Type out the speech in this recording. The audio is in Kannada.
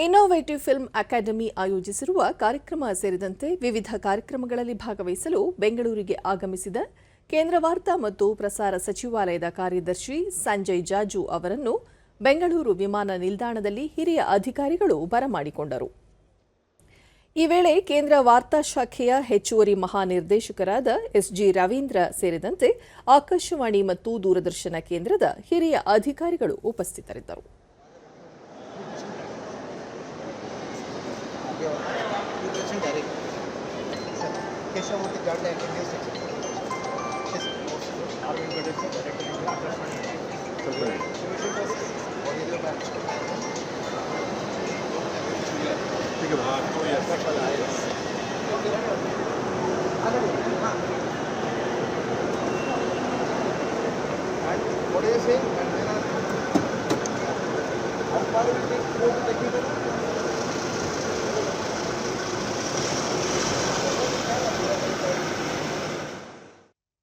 ಇನ್ನೋವೇಟಿವ್ ಫಿಲ್ಮ್ ಅಕಾಡೆಮಿ ಆಯೋಜಿಸಿರುವ ಕಾರ್ಯಕ್ರಮ ಸೇರಿದಂತೆ ವಿವಿಧ ಕಾರ್ಯಕ್ರಮಗಳಲ್ಲಿ ಭಾಗವಹಿಸಲು ಬೆಂಗಳೂರಿಗೆ ಆಗಮಿಸಿದ ಕೇಂದ್ರ ವಾರ್ತಾ ಮತ್ತು ಪ್ರಸಾರ ಸಚಿವಾಲಯದ ಕಾರ್ಯದರ್ಶಿ ಸಂಜಯ್ ಜಾಜು ಅವರನ್ನು ಬೆಂಗಳೂರು ವಿಮಾನ ನಿಲ್ದಾಣದಲ್ಲಿ ಹಿರಿಯ ಅಧಿಕಾರಿಗಳು ಬರಮಾಡಿಕೊಂಡರು. ಈ ವೇಳೆ ಕೇಂದ್ರ ವಾರ್ತಾ ಶಾಖೆಯ ಹೆಚ್ಚುವರಿ ಮಹಾನಿರ್ದೇಶಕರಾದ ಎಸ್ಜಿ ರವೀಂದ್ರ ಸೇರಿದಂತೆ ಆಕಾಶವಾಣಿ ಮತ್ತು ದೂರದರ್ಶನ ಕೇಂದ್ರದ ಹಿರಿಯ ಅಧಿಕಾರಿಗಳು ಉಪಸ್ಥಿತರಿದ್ದರು. केशवमूर्ति जाट एंड न्यूज़ ठीक है हाँ कोई ऐसा पता है what do you say? And then I'll... How far will it take to go to the kingdom?